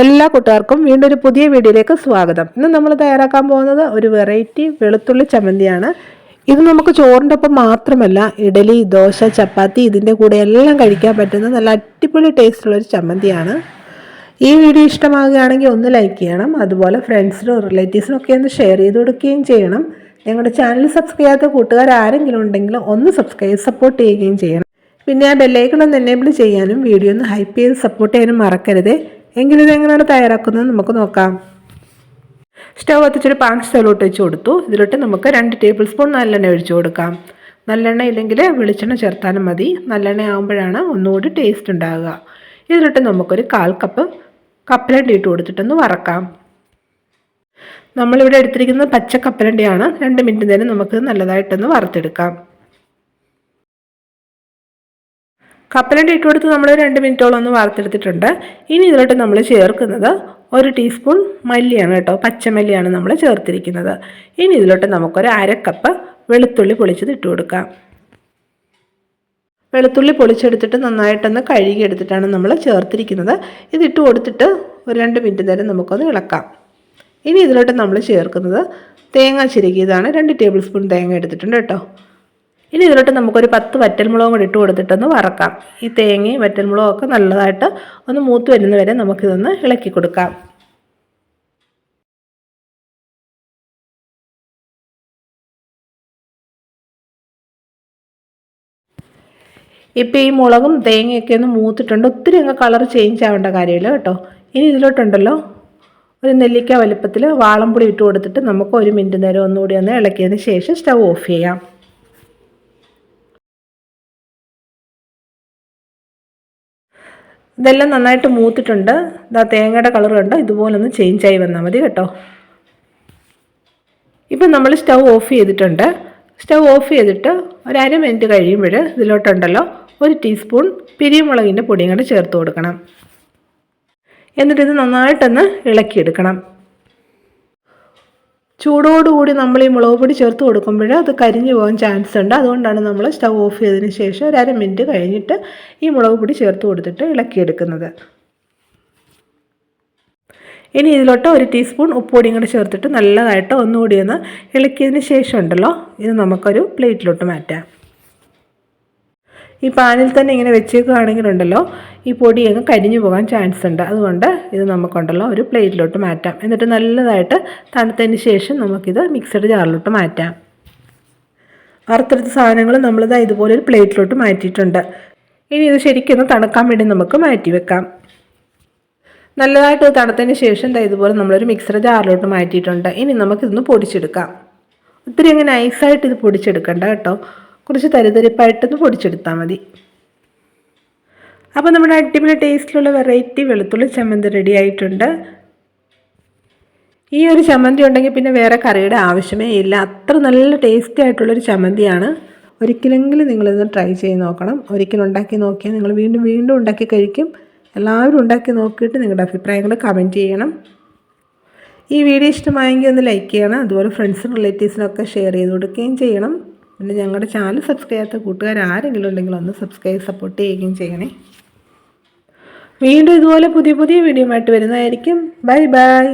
എല്ലാ കൂട്ടുകാർക്കും വീണ്ടും ഒരു പുതിയ വീഡിയോയിലേക്ക് സ്വാഗതം. ഇന്ന് നമ്മൾ തയ്യാറാക്കാൻ പോകുന്നത് ഒരു വെറൈറ്റി വെളുത്തുള്ളി ചമ്മന്തിയാണ്. ഇത് നമുക്ക് ചോറിന്റെ ഒപ്പം മാത്രമല്ല ഇഡലി ദോശ ചപ്പാത്തി ഇതിന്റെ കൂടെ എല്ലാം കഴിക്കാൻ പറ്റുന്ന നല്ല അടിപൊളി ടേസ്റ്റുള്ള ഒരു ചമ്മന്തിയാണ്. ഈ വീഡിയോ ഇഷ്ടമാകുകയാണെങ്കിൽ ഒന്ന് ലൈക്ക് ചെയ്യണം അതുപോലെ ഫ്രണ്ട്സിനും റിലേറ്റീവ്സിനും ഒക്കെ ഒന്ന് ഷെയർ ചെയ്ത് കൊടുക്കുകയും ചെയ്യണം. ഞങ്ങളുടെ ചാനൽ സബ്സ്ക്രൈബ് ചെയ്യാത്ത കൂട്ടുകാർ ആരെങ്കിലും ഉണ്ടെങ്കിൽ ഒന്ന് സബ്സ്ക്രൈബ് സപ്പോർട്ട് ചെയ്യുകയും ചെയ്യണം. പിന്നെ ആ ബെല്ലൈക്കൺ ഒന്ന് എനേബിൾ ചെയ്യാനും വീഡിയോ ഒന്ന് ഹൈപ്പ് ചെയ്ത് സപ്പോർട്ട് ചെയ്യാനും മറക്കരുത്. എങ്കിലും ഇതെങ്ങനെയാണ് തയ്യാറാക്കുന്നത് നമുക്ക് നോക്കാം. സ്റ്റവ് കത്തിച്ചൊരു പാൻ സ്റ്റവിലോട്ട് വെച്ച് കൊടുത്തു ഇതിലോട്ട് നമുക്ക് രണ്ട് ടേബിൾ സ്പൂൺ നല്ലെണ്ണ ഒഴിച്ചു കൊടുക്കാം. നല്ലെണ്ണ ഇല്ലെങ്കിൽ വെളിച്ചെണ്ണ ചേർത്താലും മതി. നല്ലെണ്ണ ആകുമ്പോഴാണ് ഒന്നുകൂടി ടേസ്റ്റ് ഉണ്ടാകുക ഇതിലോട്ട് നമുക്കൊരു കാൽ കപ്പ് കപ്പലണ്ടി ഇട്ട് കൊടുത്തിട്ടൊന്ന് വറക്കാം. നമ്മളിവിടെ എടുത്തിരിക്കുന്നത് പച്ച കപ്പലണ്ടിയാണ്. രണ്ട് മിനിറ്റ് നേരം നമുക്ക് നല്ലതായിട്ടൊന്ന് വറുത്തെടുക്കാം. കപ്പലണ്ടി ഇട്ട് കൊടുത്ത് നമ്മൾ രണ്ട് മിനിറ്റോളം ഒന്ന് വാർത്തെടുത്തിട്ടുണ്ട്. ഇനി ഇതിലോട്ട് നമ്മൾ ചേർക്കുന്നത് ഒരു ടീസ്പൂൺ മല്ലിയാണ് കേട്ടോ. പച്ചമല്ലിയാണ് നമ്മൾ ചേർത്തിരിക്കുന്നത്. ഇനി ഇതിലോട്ട് നമുക്കൊരു അരക്കപ്പ് വെളുത്തുള്ളി പൊളിച്ചത് ഇട്ട് കൊടുക്കാം. വെളുത്തുള്ളി പൊളിച്ചെടുത്തിട്ട് നന്നായിട്ടൊന്ന് കഴുകി എടുത്തിട്ടാണ് നമ്മൾ ചേർത്തിരിക്കുന്നത്. ഇതിട്ട് കൊടുത്തിട്ട് ഒരു രണ്ട് മിനിറ്റ് നേരം നമുക്കൊന്ന് ഇളക്കാം. ഇനി ഇതിലോട്ട് നമ്മൾ ചേർക്കുന്നത് തേങ്ങ ചിരകിയതാണ്. രണ്ട് ടേബിൾ സ്പൂൺ തേങ്ങ എടുത്തിട്ടുണ്ട് കേട്ടോ. ഇനി ഇതിലോട്ട് നമുക്കൊരു പത്ത് വറ്റൽമുളകും കൂടി ഇട്ട് കൊടുത്തിട്ടൊന്ന് വറക്കാം. ഈ തേങ്ങയും വറ്റൽമുളകും ഒക്കെ നല്ലതായിട്ട് ഒന്ന് മൂത്ത് വരുന്ന വരെ നമുക്കിതൊന്ന് ഇളക്കി കൊടുക്കാം. ഇപ്പം ഈ മുളകും തേങ്ങയൊക്കെ ഒന്ന് മൂത്തിട്ടുണ്ട്. ഒത്തിരി അങ്ങ് കളർ ചേഞ്ച് ആവേണ്ട കാര്യമില്ല കേട്ടോ. ഇനി ഇതിലോട്ടുണ്ടല്ലോ ഒരു നെല്ലിക്ക വലുപ്പത്തിൽ പൊടി ഇട്ട് കൊടുത്തിട്ട് നമുക്ക് ഒരു മിനിറ്റ് നേരം ഒന്നുകൂടി ഒന്ന് ഇളക്കിയതിന് ശേഷം സ്റ്റവ് ഓഫ് ചെയ്യാം. ഇതെല്ലാം നന്നായിട്ട് മൂത്തിട്ടുണ്ട്. ഇതാ തേങ്ങയുടെ കളർ കണ്ടോ? ഇതുപോലൊന്ന് ചേഞ്ച് ആയി വന്നാൽ മതി കേട്ടോ. ഇപ്പം നമ്മൾ സ്റ്റൗ ഓഫ് ചെയ്തിട്ടുണ്ട്. സ്റ്റൗ ഓഫ് ചെയ്തിട്ട് ഒരു അര മിനിറ്റ് കഴിയുമ്പോൾ ഇതിലോട്ടുണ്ടല്ലോ ഒരു ടീസ്പൂൺ പിരിയമുളകിന്റെ പൊടിയും കൂടെ ചേർത്ത് കൊടുക്കണം. എന്നിട്ടിത് നന്നായിട്ടൊന്ന് ഇളക്കിയെടുക്കണം. ചൂടോടുകൂടി നമ്മൾ ഈ മുളക് പൊടി ചേർത്ത് കൊടുക്കുമ്പോൾ അത് കരിഞ്ഞു പോകാൻ ചാൻസ് ഉണ്ട്. അതുകൊണ്ടാണ് നമ്മൾ സ്റ്റൗ ഓഫ് ചെയ്തതിന് ശേഷം ഒരു അര മിനിറ്റ് കഴിഞ്ഞിട്ട് ഈ മുളക് പൊടി ചേർത്ത് കൊടുത്തിട്ട് ഇളക്കിയെടുക്കുന്നത്. ഇനി ഇതിലോട്ട് ഒരു ടീസ്പൂൺ ഉപ്പുപൊടിയും കൂടെ ചേർത്തിട്ട് നല്ലതായിട്ട് ഒന്നുകൂടി ഒന്ന് ഇളക്കിയതിന് ശേഷം ഉണ്ടല്ലോ ഇത് നമുക്കൊരു പ്ലേറ്റിലോട്ട് മാറ്റാം. ഈ പാനിൽ തന്നെ ഇങ്ങനെ വെച്ചേക്കുകയാണെങ്കിലുണ്ടല്ലോ ഈ പൊടി അങ്ങ് കരിഞ്ഞു പോകാൻ ചാൻസ് ഉണ്ട്. അതുകൊണ്ട് ഇത് നമുക്കുണ്ടല്ലോ ഒരു പ്ലേറ്റിലോട്ട് മാറ്റാം. എന്നിട്ട് നല്ലതായിട്ട് തണുത്തതിന് ശേഷം നമുക്കിത് മിക്സഡ് ജാറിലോട്ട് മാറ്റാം. വറുത്തെടുത്ത സാധനങ്ങൾ നമ്മളിത് ഇതുപോലെ ഒരു പ്ലേറ്റിലോട്ട് മാറ്റിയിട്ടുണ്ട്. ഇനി ഇത് ശരിക്കൊന്ന് തണുക്കാൻ വേണ്ടി നമുക്ക് മാറ്റി വെക്കാം. നല്ലതായിട്ട് തണുത്തതിന് ശേഷം ഇതാ ഇതുപോലെ നമ്മളൊരു മിക്സർ ജാറിലോട്ട് മാറ്റിയിട്ടുണ്ട്. ഇനി നമുക്കിതൊന്ന് പൊടിച്ചെടുക്കാം. ഒത്തിരി അങ്ങ് നൈസായിട്ട് ഇത് പൊടിച്ചെടുക്കണ്ട കേട്ടോ. കുറച്ച് തരിതരിപ്പായിട്ടൊന്ന് പൊടിച്ചെടുത്താൽ മതി. അപ്പോൾ നമ്മുടെ അടിപൊളി ടേസ്റ്റിലുള്ള വെറൈറ്റി വെളുത്തുള്ളി ചമ്മന്തി റെഡി ആയിട്ടുണ്ട്. ഈ ഒരു ചമ്മന്തി ഉണ്ടെങ്കിൽ പിന്നെ വേറെ കറിയുടെ ആവശ്യമേ ഇല്ല. അത്ര നല്ല ടേസ്റ്റി ആയിട്ടുള്ളൊരു ചമ്മന്തിയാണ്. ഒരിക്കലെങ്കിലും നിങ്ങളിത് ട്രൈ ചെയ്ത് നോക്കണം. ഒരിക്കലും ഉണ്ടാക്കി നോക്കിയാൽ നിങ്ങൾ വീണ്ടും വീണ്ടും ഉണ്ടാക്കി കഴിക്കും. എല്ലാവരും ഉണ്ടാക്കി നോക്കിയിട്ട് നിങ്ങളുടെ അഭിപ്രായങ്ങൾ കമന്റ് ചെയ്യണം. ഈ വീഡിയോ ഇഷ്ടമായെങ്കിൽ ഒന്ന് ലൈക്ക് ചെയ്യണം. അതുപോലെ ഫ്രണ്ട്സും റിലേറ്റീവ്സിനൊക്കെ ഷെയർ ചെയ്ത് കൊടുക്കുകയും ചെയ്യണം. പിന്നെ ഞങ്ങളുടെ ചാനൽ സബ്സ്ക്രൈബ് ചെയ്യാത്ത കൂട്ടുകാർ ആരെങ്കിലും ഉണ്ടെങ്കിൽ ഒന്ന് സബ്സ്ക്രൈബ് സപ്പോർട്ട് ചെയ്യുകയും ചെയ്യണേ. വീണ്ടും ഇതുപോലെ പുതിയ പുതിയ വീഡിയോ ആയിട്ട് വരുന്നതായിരിക്കും. Bye bye